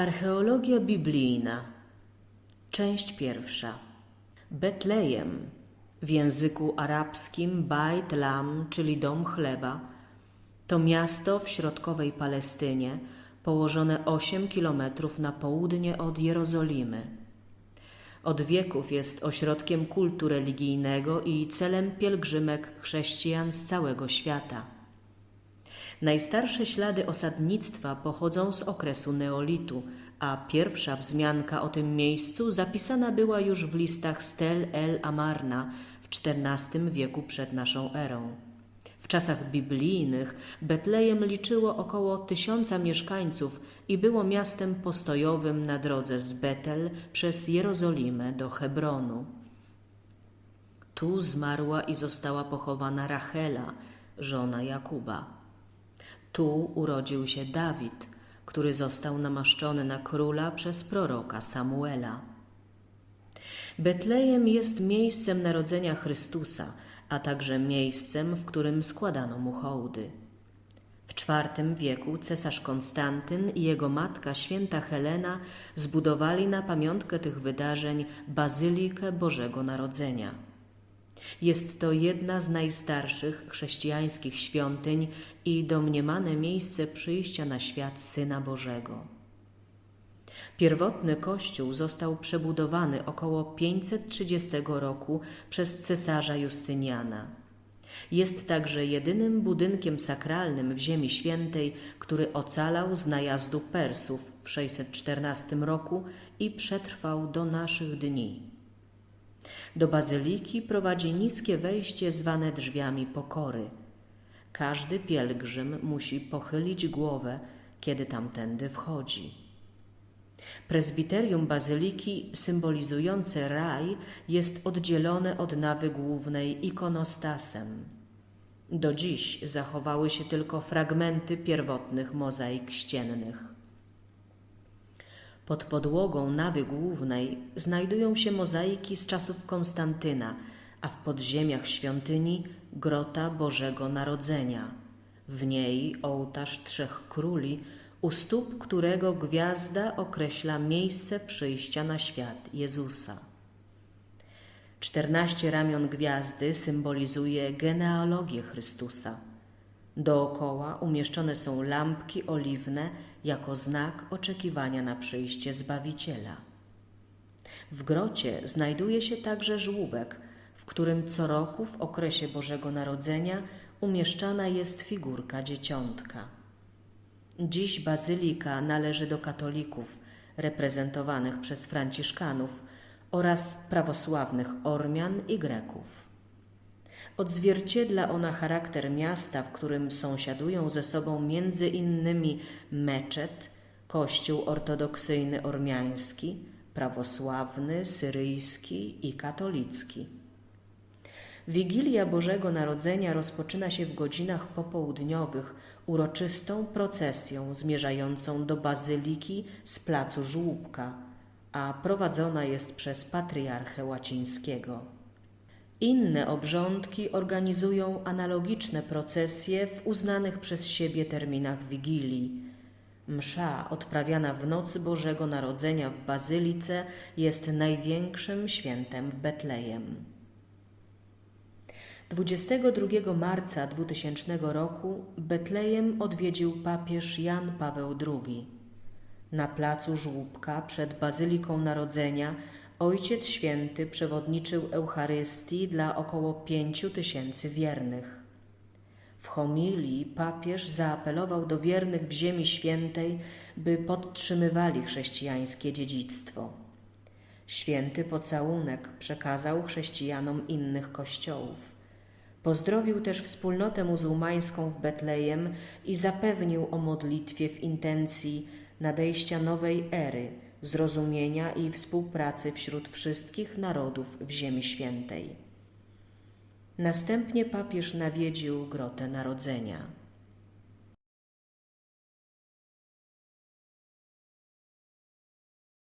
Archeologia biblijna. Część pierwsza. Betlejem, w języku arabskim Bait Lam, czyli dom chleba, to miasto w środkowej Palestynie, położone 8 kilometrów na południe od Jerozolimy. Od wieków jest ośrodkiem kultu religijnego i celem pielgrzymek chrześcijan z całego świata. Najstarsze ślady osadnictwa pochodzą z okresu neolitu, a pierwsza wzmianka o tym miejscu zapisana była już w listach Stel el Amarna w XIV wieku przed naszą erą. W czasach biblijnych Betlejem liczyło około tysiąca mieszkańców i było miastem postojowym na drodze z Betel przez Jerozolimę do Hebronu. Tu zmarła i została pochowana Rachela, żona Jakuba. Tu urodził się Dawid, który został namaszczony na króla przez proroka Samuela. Betlejem jest miejscem narodzenia Chrystusa, a także miejscem, w którym składano mu hołdy. W IV wieku cesarz Konstantyn i jego matka święta Helena zbudowali na pamiątkę tych wydarzeń Bazylikę Bożego Narodzenia. Jest to jedna z najstarszych chrześcijańskich świątyń i domniemane miejsce przyjścia na świat Syna Bożego. Pierwotny kościół został przebudowany około 530 roku przez cesarza Justyniana. Jest także jedynym budynkiem sakralnym w Ziemi Świętej, który ocalał z najazdu Persów w 614 roku i przetrwał do naszych dni. Do bazyliki prowadzi niskie wejście zwane drzwiami pokory. Każdy pielgrzym musi pochylić głowę, kiedy tamtędy wchodzi. Prezbiterium bazyliki, symbolizujące raj, jest oddzielone od nawy głównej ikonostasem. Do dziś zachowały się tylko fragmenty pierwotnych mozaik ściennych. Pod podłogą nawy głównej znajdują się mozaiki z czasów Konstantyna, a w podziemiach świątyni grota Bożego Narodzenia. W niej ołtarz trzech króli, u stóp którego gwiazda określa miejsce przyjścia na świat Jezusa. Czternaście ramion gwiazdy symbolizuje genealogię Chrystusa. Dookoła umieszczone są lampki oliwne jako znak oczekiwania na przyjście Zbawiciela. W grocie znajduje się także żłóbek, w którym co roku w okresie Bożego Narodzenia umieszczana jest figurka dzieciątka. Dziś bazylika należy do katolików reprezentowanych przez Franciszkanów oraz prawosławnych Ormian i Greków. Odzwierciedla ona charakter miasta, w którym sąsiadują ze sobą między innymi meczet, kościół ortodoksyjny ormiański, prawosławny, syryjski i katolicki. Wigilia Bożego Narodzenia rozpoczyna się w godzinach popołudniowych uroczystą procesją zmierzającą do bazyliki z placu Żłóbka, a prowadzona jest przez patriarchę łacińskiego. Inne obrządki organizują analogiczne procesje w uznanych przez siebie terminach Wigilii. Msza odprawiana w nocy Bożego Narodzenia w Bazylice jest największym świętem w Betlejem. 22 marca 2000 roku Betlejem odwiedził papież Jan Paweł II. Na placu Żłóbka przed Bazyliką Narodzenia Ojciec Święty przewodniczył Eucharystii dla około pięciu tysięcy wiernych. W homilii papież zaapelował do wiernych w Ziemi Świętej, by podtrzymywali chrześcijańskie dziedzictwo. Święty pocałunek przekazał chrześcijanom innych kościołów. Pozdrowił też wspólnotę muzułmańską w Betlejem i zapewnił o modlitwie w intencji nadejścia nowej ery – zrozumienia i współpracy wśród wszystkich narodów w Ziemi Świętej. Następnie papież nawiedził Grotę Narodzenia.